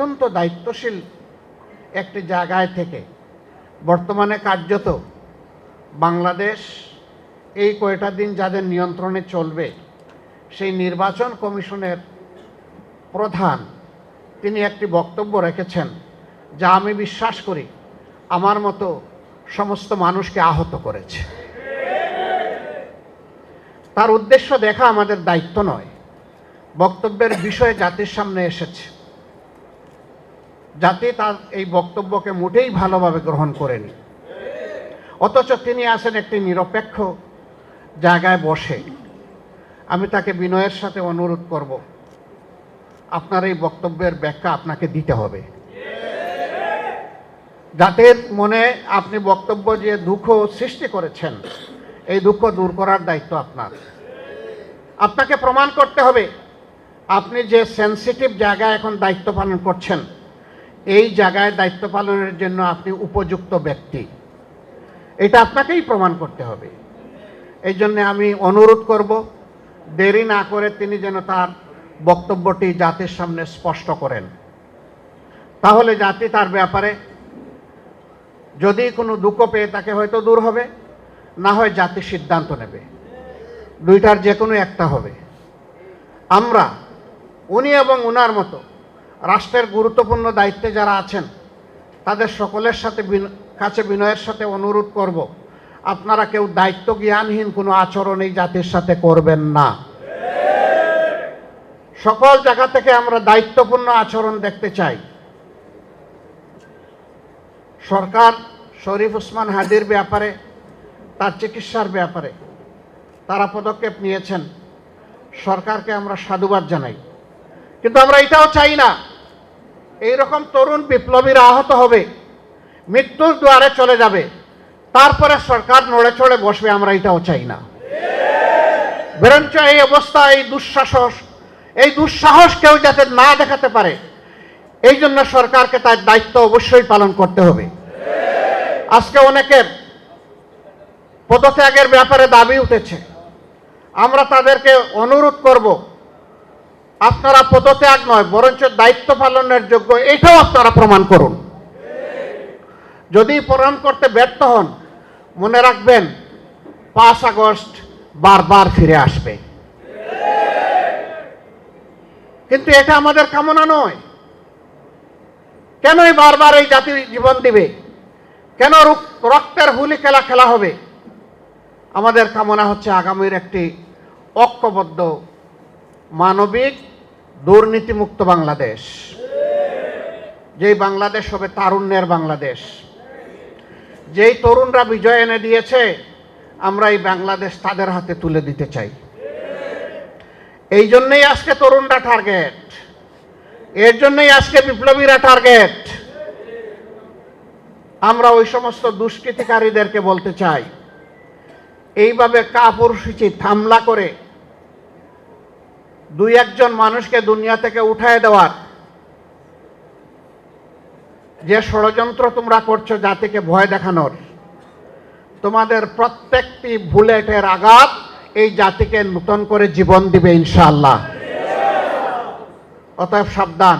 অত্যন্ত দায়িত্বশীল একটি জায়গায় থেকে বর্তমানে কার্যত বাংলাদেশ এই কয়টা দিন যাদের নিয়ন্ত্রণে চলবে, সেই নির্বাচন কমিশনের প্রধান তিনি একটি বক্তব্য রেখেছেন যা আমি বিশ্বাস করি আমার মতো সমস্ত মানুষকে আহত করেছে। তার উদ্দেশ্য দেখা আমাদের দায়িত্ব নয়, বক্তব্যের বিষয়ে জাতির সামনে এসেছে। জাতি তার এই বক্তব্যকে মোটেই ভালোভাবে গ্রহণ করেনি। অথচ তিনি আসেন একটি নিরপেক্ষ জায়গায় বসে। আমি তাকে বিনয়ের সাথে অনুরোধ করব, আপনার এই বক্তব্যের ব্যাখ্যা আপনাকে দিতে হবে। জাতির মনে আপনি বক্তব্য যে দুঃখ সৃষ্টি করেছেন, এই দুঃখ দূর করার দায়িত্ব আপনার। আপনাকে প্রমাণ করতে হবে, আপনি যে সেন্সিটিভ জায়গায় এখন দায়িত্ব পালন করছেন এই জায়গায় দায়িত্ব পালনের জন্য আপনি উপযুক্ত ব্যক্তি। এটা আপনাকেই প্রমাণ করতে হবে। এই জন্য আমি অনুরোধ করব, দেরি না করে তিনি যেন তার বক্তব্যটি জাতির সামনে স্পষ্ট করেন। তাহলে জাতি তার ব্যাপারে, যদি কোনো দুঃখ পেয়ে তাকে হয়তো দূর হবে, না হয় জাতি সিদ্ধান্ত নেবে। দুইটার যে কোনো একটা হবে। আমরা, উনি এবং উনার মতো রাষ্ট্রের গুরুত্বপূর্ণ দায়িত্বে যারা আছেন, তাদের সকলের সাথে কাছে বিনয়ের সাথে অনুরোধ করব, আপনারা কেউ দায়িত্ব জ্ঞানহীন কোনো আচরণ এই জাতির সাথে করবেন না। সকল জায়গা থেকে আমরা দায়িত্বপূর্ণ আচরণ দেখতে চাই। সরকার শরীফ উসমান হাদির ব্যাপারে, তার চিকিৎসার ব্যাপারে, তারা পদক্ষেপ নিয়েছেন। সরকারকে আমরা সাধুবাদ জানাই। কিন্তু আমরা এটাও চাই না এইরকম তরুণ বিপ্লবীরা আহত হবে, মৃত্যুর দুয়ারে চলে যাবে, তারপরে সরকার নড়ে চড়ে বসবে, আমরা এটাও চাই না। বরঞ্চ এই অবস্থা, এই দুঃসাহস এই দুঃসাহস কেউ যাতে না দেখাতে পারে, এই জন্য সরকারকে তার দায়িত্ব অবশ্যই পালন করতে হবে। আজকে অনেকের পদত্যাগের ব্যাপারে দাবি উঠেছে। আমরা তাদেরকে অনুরোধ করব আপনারা পদত্যাগ নয়, বরঞ্চ দায়িত্ব পালনের যোগ্য, এটাও আপনারা প্রমাণ করুন। যদি প্রমাণ করতে ব্যর্থ হন, মনে রাখবেন, পাঁচ আগস্ট বারবার ফিরে আসবে। কিন্তু এটা আমাদের কামনা নয়। কেনই বারবার এই জাতির জীবন দিবে? কেন রুক- রক্তের হুলি খেলা খেলা হবে? আমাদের কামনা হচ্ছে আগামীর একটি ঐক্যবদ্ধ মানবিক দুর্নীতিমুক্ত বাংলাদেশ। যেই বাংলাদেশ হবে তারুণ্যের বাংলাদেশ। যেই তরুণরা বিজয় এনে দিয়েছে, আমরা এই বাংলাদেশ তাদের হাতে তুলে দিতে চাই। এই জন্যই আজকে তরুণরা টার্গেট এর জন্যই আজকে বিপ্লবীরা টার্গেট আমরা ওই সমস্ত দুষ্কৃতিকারীদেরকে বলতে চাই, এইভাবে কাপুরুষিচি থামলা করে দুই একজন মানুষকে দুনিয়া থেকে উঠায় দেওয়ার যে ষড়যন্ত্র তোমরা করছ জাতিকে ভয় দেখানোর, তোমাদের প্রত্যেকটি বুলেটের আঘাত এই জাতিকে নূতন করে জীবন দিবে ইনশাআল্লাহ। অতএব সাবধান।